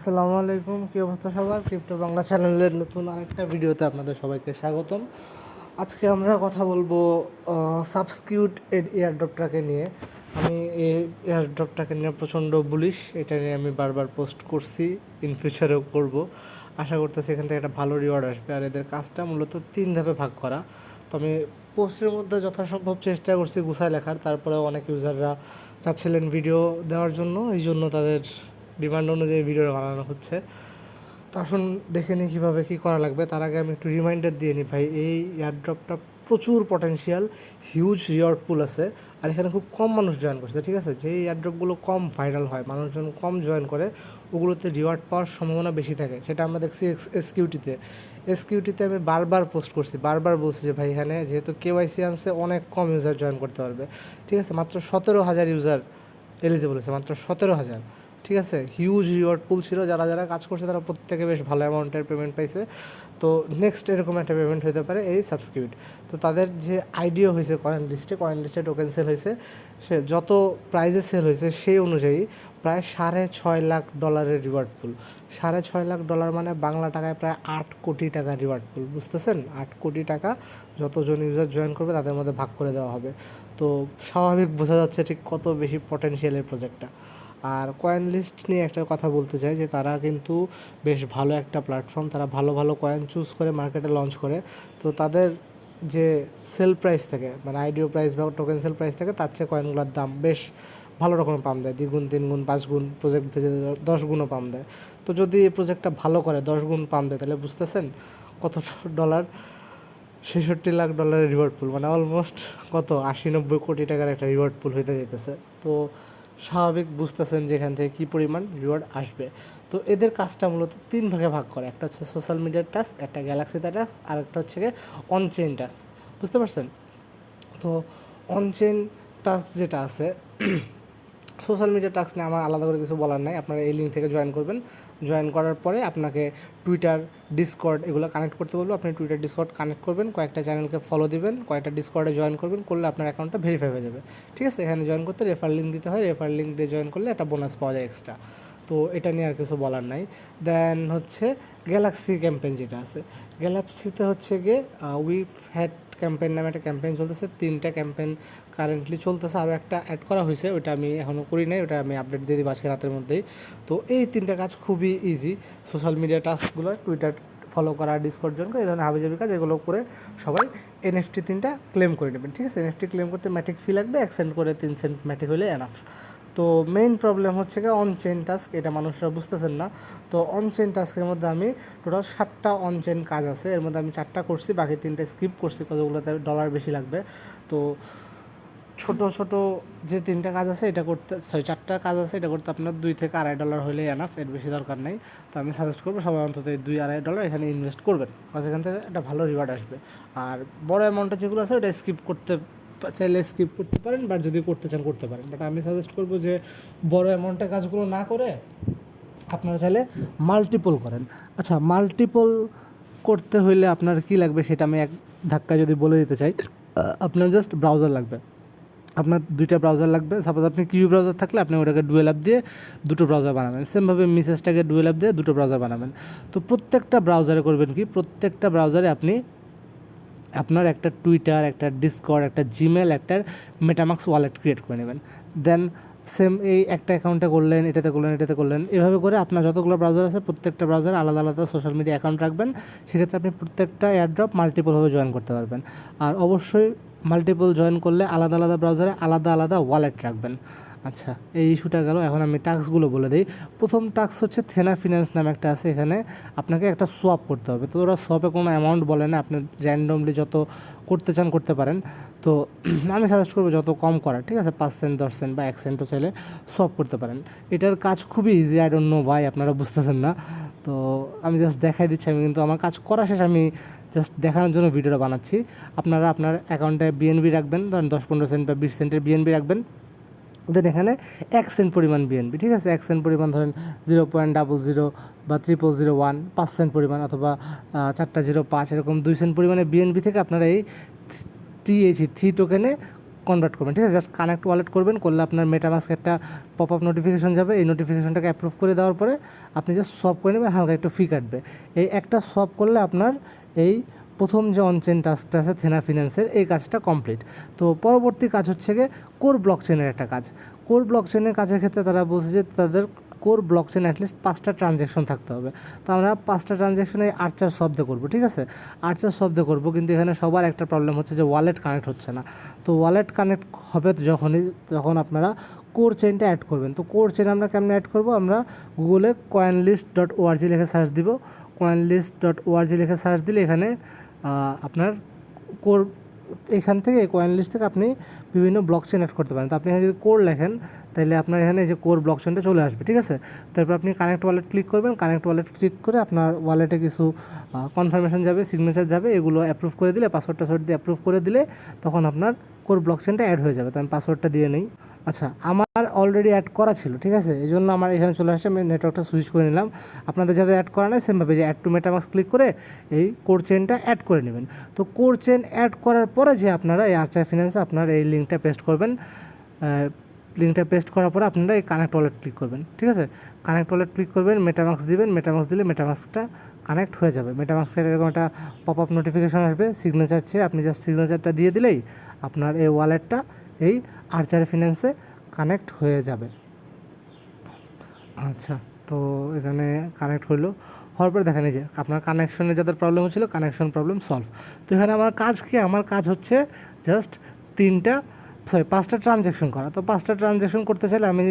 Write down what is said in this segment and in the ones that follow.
আসসালামু আলাইকুম, কী অবস্থা সবার? ক্রিপ্টো বাংলা চ্যানেলের নতুন আরেকটা ভিডিওতে আপনাদের সবাইকে স্বাগতম। আজকে আমরা কথা বলব সাবস্কিউট এয়ারড্রপটাকে নিয়ে। আমি এই এয়ারড্রপটাকে নিয়ে প্রচণ্ড বুলিশ এটা নিয়ে আমি বারবার পোস্ট করছি ইন ফিউচারেও করব। আশা করতেছি এখান থেকে একটা ভালো রিওয়ার্ড আসবে। আর এদের কাজটা মূলত তিন ধাপে ভাগ করা। তো আমি পোস্টের মধ্যে যথাসম্ভব চেষ্টা করছি গুছায় লেখার তারপরে অনেক ইউজাররা চাচ্ছিলেন ভিডিও দেওয়ার জন্য, এই জন্য তাদের ডিমান্ড অনুযায়ী ভিডিও বানানো হচ্ছে। তো আসুন দেখে নিই কীভাবে কী করা লাগবে। তার আগে আমি একটু রিমাইন্ডার দিয়ে নিই ভাই, এই এয়ারড্রপটা প্রচুর পটেনশিয়াল হিউজ রিওয়ার্ড পুল আছে। আর এখানে খুব কম মানুষ জয়েন করছে, ঠিক আছে? যে এয়ারড্রপগুলো কম ভাইরাল হয়, মানুষজন কম জয়েন করে, ওগুলোতে রিওয়ার্ড পাওয়ার সম্ভাবনা বেশি থাকে। সেটা আমরা দেখছি এসকিউটিতে। এসকিউটিতে আমি বারবার পোস্ট করছি, বারবার বলছি যে ভাই, এখানে যেহেতু কেওয়াইসি আনছে, অনেক কম ইউজার জয়েন করতে পারবে। ঠিক আছে? মাত্র সতেরো হাজার ইউজার এলিজিবল হয়েছে, মাত্র সতেরো হাজার। ঠিক আছে? হিউজ রিওয়ার্ড পুল ছিল। যারা যারা কাজ করছে তারা প্রত্যেকে বেশ ভালো অ্যামাউন্টের পেমেন্ট পাইছে। তো নেক্সট এরকম একটা পেমেন্ট হতে পারে এই সাবস্ক্রিপ্ট তো তাদের যে আইডিয়া হয়েছে কয়েন লিস্টে কয়েন লিস্টে টোকেন সেল হয়েছে সে যত প্রাইজে সেল হয়েছে সেই অনুযায়ী প্রায় সাড়ে ছয় লাখ ডলারের রিওয়ার্ড পুল সাড়ে ছয় লাখ ডলার মানে বাংলা টাকায় প্রায় আট কোটি টাকা রিওয়ার্ড পুল বুঝতেছেন? আট কোটি টাকা যতজন ইউজার জয়েন করবে তাদের মধ্যে ভাগ করে দেওয়া হবে। তো স্বাভাবিক বোঝা যাচ্ছে ঠিক কত বেশি পটেনশিয়ালের প্রজেক্টটা আর কয়েন লিস্ট নিয়ে একটা কথা বলতে চাই যে তারা কিন্তু বেশ ভালো একটা প্ল্যাটফর্ম তারা ভালো ভালো কয়েন চুজ করে মার্কেটে লঞ্চ করে। তো তাদের যে সেল প্রাইস থাকে মানে আইডিও প্রাইস বা টোকেন সেল প্রাইস থাকে, তার চেয়ে কয়েনগুলোর দাম বেশ ভালো রকমের পাম দেয়। দ্বিগুণ তিন গুণ পাঁচ গুণ প্রজেক্ট ভেজে দশ গুণও পাম দেয়। তো যদি এই প্রজেক্টটা ভালো করে, দশ গুণ পাম দেয়, তাহলে বুঝতেছেন কত ডলার ছেষট্টি লাখ ডলারের রিওয়ার্ড পুল মানে অলমোস্ট কত? আশি নব্বই কোটি টাকার একটা রিওয়ার্ড পুল হইতে যেতেছে তো স্বাভাবিক বুঝতেছেন যে এখান থেকে কী পরিমাণ রিওয়ার্ড আসবে। তো এদের কাজটা মূলত তিন ভাগে ভাগ করে। একটা হচ্ছে সোশ্যাল মিডিয়ার টাস্ক একটা গ্যালাক্সিতে টাস্ক আর একটা হচ্ছে গিয়ে অনচেন টাস্ক বুঝতে পারছেন? তো অনচেন টাস্ক যেটা আছে সোশ্যাল মিডিয়া টাস্ক নিয়ে আমার আলাদা করে কিছু বলার নাই। আপনারা এই লিঙ্ক থেকে জয়েন করবেন। জয়েন করার পরে আপনাকে টুইটার ডিসকর্ড এগুলো কানেক্ট করতে বলব। আপনি টুইটার ডিসকর্ড কানেক্ট করবেন। কয়েকটা চ্যানেলকে ফলো দিবেন। কয়েকটা ডিসকর্ডে জয়েন করবেন। করলে আপনার অ্যাকাউন্টটা ভেরিফাই হয়ে যাবে। ঠিক আছে? এখানে জয়েন করতে রেফার লিঙ্ক দিতে হয়। রেফার লিঙ্ক দিয়ে জয়েন করলে একটা বোনাস পাওয়া যায় এক্সট্রা তো এটা নিয়ে আর কিছু বলার নাই। দেন হচ্ছে গ্যালাক্সি ক্যাম্পেইন যেটা আছে। গ্যালাক্সিতে হচ্ছে গিয়ে উইফ হ্যাড ক্যাম্পেইন নামে একটা ক্যাম্পেইন চলতেছে, তিনটা ক্যাম্পেইন কারেন্টলি চলতেছে আরও একটা অ্যাড করা হয়েছে ওটা আমি এখনও করি নাই ওটা আমি আপডেট দিয়ে দিই আজকে রাতের মধ্যেই। তো এই তিনটা কাজ খুবই ইজি সোশ্যাল মিডিয়া টাস্কগুলো টুইটার ফলো করা ডিসকর্ড জয়েন করা, এই ধরনের হাবিজাবি কাজ, এগুলো করে সবাই এনএফটি তিনটা ক্লেম করে নেবেন, ঠিক আছে? এনএফটি ক্লেম করতে ম্যাটিক ফি লাগবে, এক সেন্ট করে তিন সেন্ট ম্যাটিক হলে এনাফ তো মেইন প্রবলেম হচ্ছে গিয়ে অন চেন টাস্ক এটা মানুষরা বুঝতেছেন না। তো অন চেন টাস্কের মধ্যে আমি টোটাল সাতটা অন চেন কাজ আছে। এর মধ্যে আমি চারটা করছি, বাকি তিনটে স্কিপ করছি, কতগুলোতে ডলার বেশি লাগবে। তো ছোট ছোট যে তিনটা কাজ আছে, এটা করতে সরি চারটা কাজ আছে, এটা করতে আপনার দুই থেকে আড়াই ডলার হলেই এনাফ এর বেশি দরকার নেই। তো আমি সাজেস্ট করব, সবাই অন্তত এই দুই আড়াই ডলার এখানে ইনভেস্ট করবেন। কারণ এখান থেকে একটা ভালো রিওয়ার্ড আসবে। আর বড় অ্যামাউন্টটা যেগুলো আছে, ওটা স্কিপ করতে চাইলে স্কিপ করতে পারেন বা যদি করতে চান, করতে পারেন। বাট আমি সাজেস্ট করব যে, বড় অ্যামাউন্টের কাজগুলো না করে আপনারা চাইলে মাল্টিপল করেন। আচ্ছা মাল্টিপল করতে হইলে আপনার কি লাগবে সেটা আমি এক ধাক্কা যদি বলে দিতে চাই। আপনার জাস্ট ব্রাউজার লাগবে। আপনার দুইটা ব্রাউজার লাগবে। সাপোজ আপনি কিউ ব্রাউজার থাকলে আপনি ওটাকে ডুয়েল অ্যাপ দিয়ে দুটো ব্রাউজার বানাবেন। সেমভাবে মিসেসটাকে ডুয়েল অ্যাপ দিয়ে দুটো ব্রাউজার বানাবেন। তো প্রত্যেকটা ব্রাউজারে করবেন কি? প্রত্যেকটা ব্রাউজারে আপনি আপনার একটা টুইটার একটা ডিসকর্ড একটা জিমেল একটা মেটামাক্স ওয়ালেট ক্রিয়েট করে নেবেন। দেন সেম এই একটা অ্যাকাউন্টে করলেন, এটাতে করলেন এটাতে করলেন। এভাবে করে আপনার যতগুলো ব্রাউজার আছে, প্রত্যেকটা ব্রাউজার আলাদা আলাদা সোশ্যাল মিডিয়া অ্যাকাউন্ট রাখবেন। সেক্ষেত্রে আপনি প্রত্যেকটা এয়ারড্রপ মাল্টিপলভাবে জয়েন করতে পারবেন। আর অবশ্যই মাল্টিপল জয়েন করলে আলাদা আলাদা ব্রাউজারে আলাদা আলাদা ওয়ালেট রাখবেন। আচ্ছা এই ইস্যুটা গেল। এখন আমি টাস্কগুলো বলে দিই। প্রথম টাস্ক হচ্ছে থেনা ফিনান্স নামে একটা আছে। এখানে আপনাকে একটা সোয়াপ করতে হবে। তো ওরা সোয়াপে কোনো অ্যামাউন্ট বলে না। আপনি র্যান্ডমলি যত করতে চান করতে পারেন। তো আমি সাজেস্ট করব যত কম করা ঠিক আছে? পাঁচ সেন্ট দশ সেন্ট বা এক সেন্টও চাইলে সোয়াপ করতে পারেন। এটার কাজ খুবই ইজি আই ডোন্ট নো ভাই আপনারা বুঝতেছেন না। তো আমি জাস্ট দেখাই দিচ্ছি। আমি কিন্তু আমার কাজ করা শেষ। আমি জাস্ট দেখানোর জন্য ভিডিওটা বানাচ্ছি। আপনারা আপনার অ্যাকাউন্টে বিএনবি রাখবেন। ধরেন দশ, পনেরো সেন্ট বা বিশ সেন্টের বিএনবি রাখবেন। দেন এখানে এক সেন্ট পরিমাণ বিএনপি ঠিক আছে? এক সেন্ট পরিমাণ ধরেন জিরো পয়েন্ট ডাবল জিরো বা ট্রিপল জিরো ওয়ান পাঁচ সেন্ট পরিমাণ অথবা চারটা জিরো পাঁচ, এরকম দুই সেন্ট পরিমাণে বিএনপি থেকে আপনারা এই টিএইচি থ্রি টোকেনে কনভার্ট করবেন, ঠিক আছে? জাস্ট কানেক্ট ওয়ালেট করবেন, করলে আপনার মেটামাস্ক একটা পপ আপ নোটিফিকেশন যাবে। এই নোটিফিকেশনটাকে অ্যাপ্রুভ করে দেওয়ার পরে আপনি জাস্ট সব করে নেবেন, হালকা একটু ফি কাটবে। এই একটা সব করলে আপনার এই প্রথম যে অনচেন টাস্কটা আছে থেনা ফিন্যান্সের এই কাজটা কমপ্লিট তো পরবর্তী কাজ হচ্ছে গিয়ে কোর ব্লক চেনের একটা কাজ। কোর ব্লক চেনের কাজের ক্ষেত্রে তারা বলছে যে তাদের কোর ব্লক চেন অ্যাটলিস্ট পাঁচটা ট্রানজ্যাকশন থাকতে হবে। তো আমরা পাঁচটা ট্রানজ্যাকশনে আর্চার শব্দে করব, ঠিক আছে? আর্চার শব্দে করব, কিন্তু এখানে সবার একটা প্রবলেম হচ্ছে যে ওয়ালেট কানেক্ট হচ্ছে না। তো ওয়ালেট কানেক্ট হবে যখনই তখন আপনারা কোর চেনটা অ্যাড করবেন। তো কোর চেন আমরা কেমন অ্যাড করব? আমরা গুগলে কয়েন লিস্ট ডট ওআরজি লিখে সার্চ দিব। কয়েন লিস্ট ডট ওআরজি লিখে সার্চ দিলে এখানে আপনার কোর এখান থেকে কয়েন লিস্ট থেকে আপনি বিভিন্ন ব্লক চেন করতে পারেন। তো আপনি এখানে যদি কোর লেখেন তাহলে আপনার এখানে যে কোর ব্লক চেনটা চলে আসবে, ঠিক আছে? তারপর আপনি কানেক্ট ওয়ালেট ক্লিক করবেন কানেক্ট ওয়ালেট ক্লিক করে আপনার ওয়ালেটে কিছু কনফার্মেশন যাবে সিগনেচার যাবে, এগুলো অ্যাপ্রুভ করে দিলে পাসওয়ার্ড টাসওয়ার্ড দিয়ে অ্যাপ্রুভ করে দিলে তখন আপনার কোর ব্লক চেনটা অ্যাড হয়ে যাবে। তো আমি পাসওয়ার্ডটা দিয়ে নেই। আচ্ছা আমার অলরেডি অ্যাড করা ছিল, ঠিক আছে? এই জন্য আমার এখানে চলে আসছে, আমি নেটওয়ার্কটা সুইচ করে নিলাম। আপনাদের যাদের অ্যাড করা নেই সেমভাবে যে অ্যাড টু মেটামাক্স ক্লিক করে এই কোর চেনটা অ্যাড করে নেবেন। তো কোর চেন অ্যাড করার পরে যে আপনারা এই আর্চার ফিনান্সে আপনার এই লিঙ্কটা পেস্ট করবেন লিঙ্কটা পেস্ট করার পরে আপনারা এই কানেক্ট ওয়ালেট ক্লিক করবেন, ঠিক আছে? কানেক্ট ওয়ালেট ক্লিক করবেন মেটামাক্স দিবেন মেটামাক্স দিলে মেটামাক্সটা কানেক্ট হয়ে যাবে। মেটামাক্সের এরকম একটা পপ আপ নোটিফিকেশান আসবে সিগনেচার চেয়ে আপনি জাস্ট সিগনেচারটা দিয়ে দিলেই আপনার এই ওয়ালেটটা এই আর্চার ফিনান্সে কানেক্ট হয়ে যাবে। আচ্ছা তো এখানে কানেক্ট হলো। হওয়ার পরে দেখেন যে আপনার কানেকশনে যাদের প্রবলেম হচ্ছিল কানেকশন প্রবলেম সলভ তো এখানে আমার কাজ কি? আমার কাজ হচ্ছে জাস্ট তিনটা সরি পাঁচটা ট্রানজ্যাকশন করা। তো পাঁচটা ট্রানজ্যাকশন করতে চাইলে আমি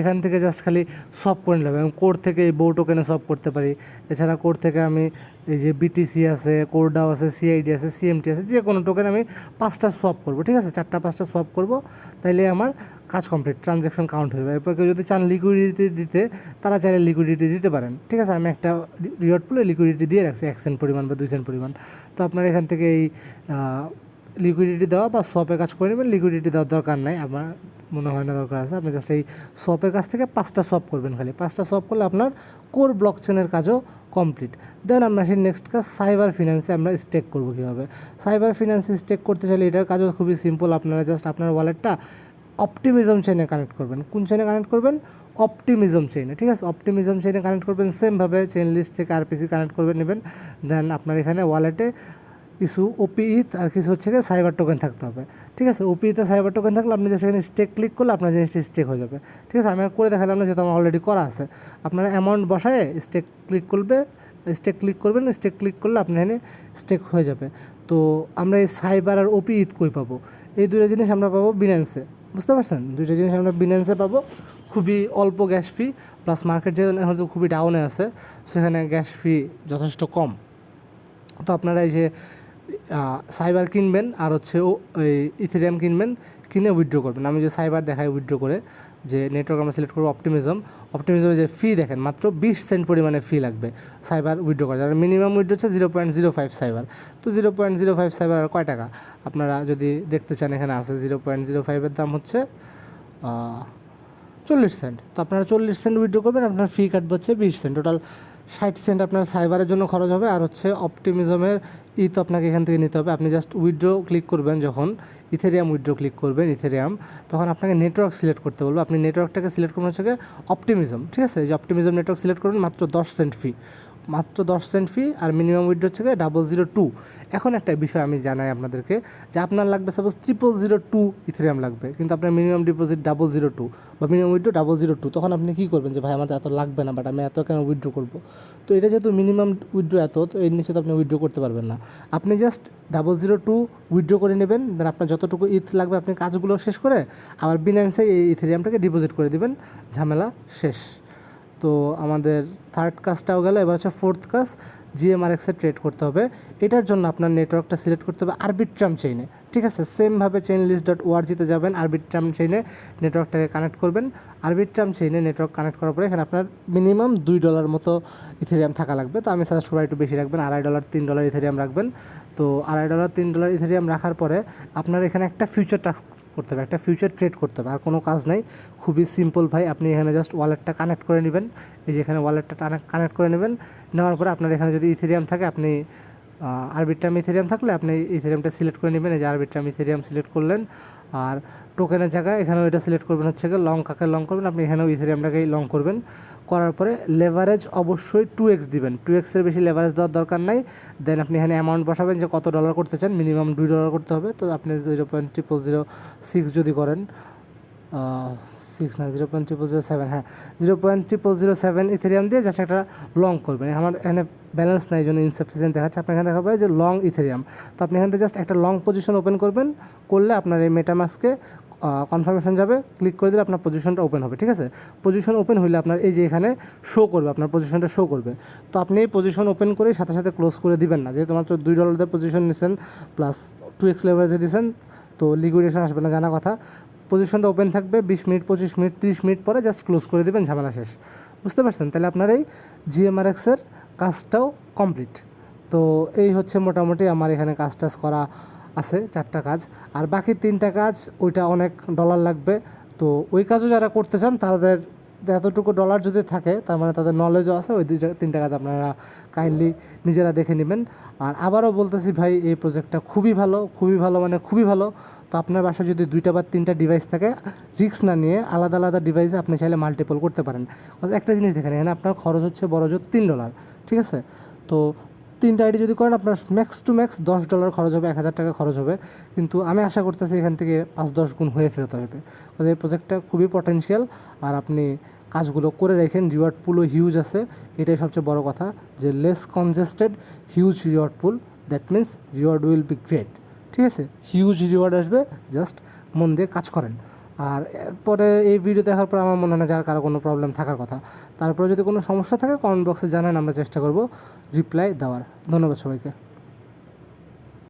এখান থেকে জাস্ট খালি সব করে নিলাম এবং কোড থেকে এই বউ টোকেনে সব করতে পারি। এছাড়া কোড থেকে আমি এই যে বিটিসি আছে কোরডাও আছে সিআইডি আছে সিএমটি আছে, যে কোনো টোকেন আমি পাঁচটা সব করব, ঠিক আছে? চারটা পাঁচটা সব করব, তাইলে আমার কাজ কমপ্লিট ট্রানজ্যাকশন কাউন্ট হয়ে যাবে। এরপর কেউ যদি চান লিকুইডিটি দিতে, তারা চাইলে লিকুইডিটি দিতে পারেন, ঠিক আছে? আমি একটা রিওয়ার্ড পুলে লিকুইডিটি দিয়ে রাখছি, এক সেন্ট পরিমাণ বা দুই সেন্ট পরিমাণ। তো আপনার এখান থেকে এই লিকুইডিটি দেওয়া বা সপের কাজ করে নেবেন লিকুইডিটি দেওয়ার দরকার নাই, আমার মনে হয় না দরকার আছে। আপনি জাস্ট এই সপের কাছ থেকে পাঁচটা শপ করবেন খালি। পাঁচটা শপ করলে আপনার কোর ব্লক চেনের কাজও কমপ্লিট দেন আমরা সেই নেক্সট কাজ সাইবার ফিন্যান্সে আমরা স্টেক করব কীভাবে? সাইবার ফিন্যান্সে স্টেক করতে চাইলে এটার কাজও খুবই সিম্পল আপনারা জাস্ট আপনার ওয়ালেটটা অপটিমিজম চেনে কানেক্ট করবেন। কোন চেনে কানেক্ট করবেন? অপটিমিজম চেইনে ঠিক আছে? অপটিমিজম চেইনে কানেক্ট করবেন। সেমভাবে চেন লিস্ট থেকে আরপিসি কানেক্ট করে নেবেন। দেন আপনার এখানে ওয়ালেটে কিছু ওপিইথ আর কিছু হচ্ছে গিয়ে সাইবার টোকেন থাকতে হবে। ঠিক আছে? ওপিইতে সাইবার টোকেন থাকলে আপনি যে সেখানে স্টেক ক্লিক করলে আপনার জিনিসটি স্টেক হয়ে যাবে। ঠিক আছে? আমি আর করে দেখালাম না যেহেতু আমার অলরেডি করা আছে। আপনারা অ্যামাউন্ট বসায় স্টেক ক্লিক করবে স্টেক ক্লিক করবেন স্টেক ক্লিক করলে আপনার এখানে স্টেক হয়ে যাবে। তো আমরা এই সাইবার আর ওপি ঈদ কই পাবো? এই দুটো জিনিস আমরা পাবো বিনান্সে বুঝতে পারছেন? দুইটা জিনিস আমরা বিনান্সে পাবো। খুবই অল্প গ্যাস ফি প্লাস মার্কেট যে হয়তো খুবই ডাউনে আছে, সেখানে গ্যাস ফি যথেষ্ট কম। তো আপনারা এই যে সাইবার কিনবেন আর হচ্ছে ওই ইথেরিয়াম কিনবেন, কিনে উইথড্র করবেন। আমি যে সাইবার দেখাই উইথড্র করে, যে নেটওয়ার্ক আমরা সিলেক্ট করব অপটিমিজম অপটিমিজমের যে ফি দেখেন, মাত্র বিশ সেন্ট পরিমাণে ফি লাগবে সাইবার উইথড্র করা যার মিনিমাম উইথড্র হচ্ছে zero point zero five Cyber তো zero point zero five Cyber আর কয় টাকা? আপনারা যদি দেখতে চান, এখানে আছে জিরো পয়েন্ট জিরো ফাইভের দাম হচ্ছে চল্লিশ সেন্ট তো আপনারা চল্লিশ সেন্ট উইথড্র করবেন, আপনার ফি কাটবে হচ্ছে বিশ সেন্ট টোটাল ষাট সেন্ট আপনার সাইবারের জন্য খরচ হবে আর হচ্ছে অপটিমিজমের ই তো আপনাকে এখান থেকে নিতে হবে। আপনি জাস্ট উইথড্র ক্লিক করবেন যখন ইথেরিয়াম উইথড্র ক্লিক করবেন ইথেরিয়াম তখন আপনাকে নেটওয়ার্ক সিলেক্ট করতে বলব। আপনি নেটওয়ার্কটাকে সিলেক্ট করবেন হচ্ছে অপটিমিজম ঠিক আছে? যে অপটিমিজম নেটওয়ার্ক সিলেক্ট করবেন, মাত্র দশ সেন্ট ফি মাত্র দশ সেন্ট ফি আর মিনিমাম উইথড্র হচ্ছে ডাবল জিরো টু এখন একটা বিষয় আমি জানাই আপনাদেরকে, যে আপনার লাগবে suppose triple zero two Ethereum লাগবে, কিন্তু আপনার minimum deposit double zero two বা minimum withdraw double zero two তখন আপনি কী করবেন যে, ভাই, আমার এত লাগবে না বাট আমি এত কেন উইথড্র করব? তো এটা যেহেতু মিনিমাম উইড্রো এত, তো এর নিচে তো আপনি উইড্রো করতে পারবেন না। আপনি just double zero two withdraw করে নেবেন দেন আপনার যতটুকু ইথ লাগবে, আপনি কাজগুলো শেষ করে আবার বিনান্সে এই ইথেরিয়ামটাকে ডিপোজিট করে দেবেন। ঝামেলা শেষ। তো আমাদের থার্ড কাজটাও গেল এবার হচ্ছে ফোর্থ কাজ জিএমআরএক্সে ট্রেড করতে হবে। এটার জন্য আপনার নেটওয়ার্কটা সিলেক্ট করতে হবে আরবিট্রাম চেইনে ঠিক আছে? সেমভাবে চেইন লিস্ট ডট ওআরজিতে যাবেন আরবিট্রাম চেইনে নেটওয়ার্কটাকে কানেক্ট করবেন। আরবিট্রাম চেইনে নেটওয়ার্ক কানেক্ট করার পরে এখানে আপনার মিনিমাম দুই ডলার মতো ইথেরিয়াম থাকা লাগবে। তো আমি সাজেস্ট করব একটু বেশি রাখবেন, আড়াই ডলার তিন ডলার ইথেরিয়াম রাখবেন। তো আড়াই ডলার তিন ডলার ইথেরিয়াম রাখার পরে আপনার এখানে একটা ফিউচার টাস্ক করতে হবে, একটা ফিউচার ট্রেড করতে হবে। আর কোনো কাজ নাই। খুবই সিম্পল ভাই, আপনি এখানে জাস্ট ওয়ালেটটা কানেক্ট করে নেবেন। এই যে এখানে ওয়ালেটটা কানেক্ট করে নেবেন। নেওয়ার পরে আপনার এখানে যদি ইথেরিয়াম থাকে, আপনি আরবিট্রাম ইথেরিয়াম থাকলে আপনি ইথেরিয়ামটা সিলেক্ট করে নেবেন। এই যে আরবিট্রাম ইথেরিয়াম সিলেক্ট করলেন, আর টোকেনের জায়গায় এখানেও এটা সিলেক্ট করবেন হচ্ছে গিয়ে লং কাকে লং করবেন, আপনি এখানেও ইথেরিয়ামটাকেই লং করবেন। করার পরে লেভারেজ অবশ্যই টু এক্স দিবেন। টু এক্সের বেশি লেভারেজ দেওয়ার দরকার নাই। দেন আপনি এখানে অ্যামাউন্ট বসাবেন যে কত ডলার করতে চান মিনিমাম দুই ডলার করতে হবে। তো আপনি zero point triple zero six যদি করেন সিক্স না zero point triple zero seven হ্যাঁ zero point triple zero seven Ethereum দিয়ে জাস্ট একটা লং করবেন। আমার এখানে ব্যালেন্স নাই জন্য ইনসাফিসিয়েন্ট দেখাচ্ছে। আপনি এখানে দেখাবে যে লং ইথেরিয়াম তো আপনি এখান থেকে জাস্ট একটা লং পজিশন ওপেন করবেন। করলে আপনার এই মেটামাসকে কনফার্মেশন যাবে। ক্লিক করে দিলে আপনার পজিশনটা ওপেন হবে, ঠিক আছে? পজিশন ওপেন হলে আপনার এই যে এখানে শো করবে, আপনার পজিশনটা শো করবে। তো আপনি এই পজিশন ওপেন করে সাথে সাথে ক্লোজ করে দিবেন না। যেহেতু মাত্র দুই ডলার দিয়ে পজিশন নিচ্ছেন প্লাস টু এক্স লেভারেজে দিয়েছেন তো লিকুইডেশন আসবে না, জানা কথা। পজিশনটা ওপেন থাকবে, বিশ মিনিট, পঁচিশ মিনিট, তিরিশ মিনিট পরে জাস্ট ক্লোজ করে দেবেন, ঝামেলা শেষ। বুঝতে পারছেন? তাহলে আপনার এই জিএমআরএক্সের কাজটাও কমপ্লিট তো এই হচ্ছে মোটামুটি আমার এখানে কাজ টাজ করা আছে, চারটা কাজ। আর বাকি তিনটা কাজ, ওইটা অনেক ডলার লাগবে। তো ওই কাজও যারা করতে চান, তাদের এতটুকু ডলার যদি থাকে, তার মানে তাদের নলেজও আছে, ওই দুইটা তিনটা কাজ আপনারা কাইন্ডলি নিজেরা দেখে নেবেন। আর আবারও বলতেছি ভাই, এই প্রজেক্টটা খুবই ভালো খুবই ভালো মানে খুবই ভালো। তো আপনার বাসায় যদি দুইটা বা তিনটা ডিভাইস থাকে রিস্ক না নিয়ে আলাদা আলাদা ডিভাইসে আপনি চাইলে মাল্টিপল করতে পারেন। একটা জিনিস দেখেন এখানে আপনার খরচ হচ্ছে বড় জোর তিন ডলার ঠিক আছে? তো তিনটা আইডি যদি করেন, আপনার ম্যাক্স টু ম্যাক্স দশ ডলার খরচ হবে, এক হাজার টাকা খরচ হবে। কিন্তু আমি আশা করতেছি এখান থেকে পাঁচ দশ গুণ হয়ে ফেরত আসবে। এই প্রজেক্টটা খুবই পটেনশিয়াল আর আপনি কাজগুলো করে রেখেন। রিওয়ার্ড পুলও হিউজ আছে। এটাই সবচেয়ে বড় কথা যে less congested huge reward pool that means reward will be great ঠিক আছে? হিউজ রিওয়ার্ড আসবে জাস্ট মন দিয়ে কাজ করেন। আর এরপরে এই ভিডিও দেখার পর আমার মনে হয় যার কারও কোনো প্রবলেম থাকার কথা। তারপরে যদি কোনো সমস্যা থাকে কমেন্ট বক্সে জানান, আমরা চেষ্টা করব রিপ্লাই দেওয়ার। ধন্যবাদ সবাইকে।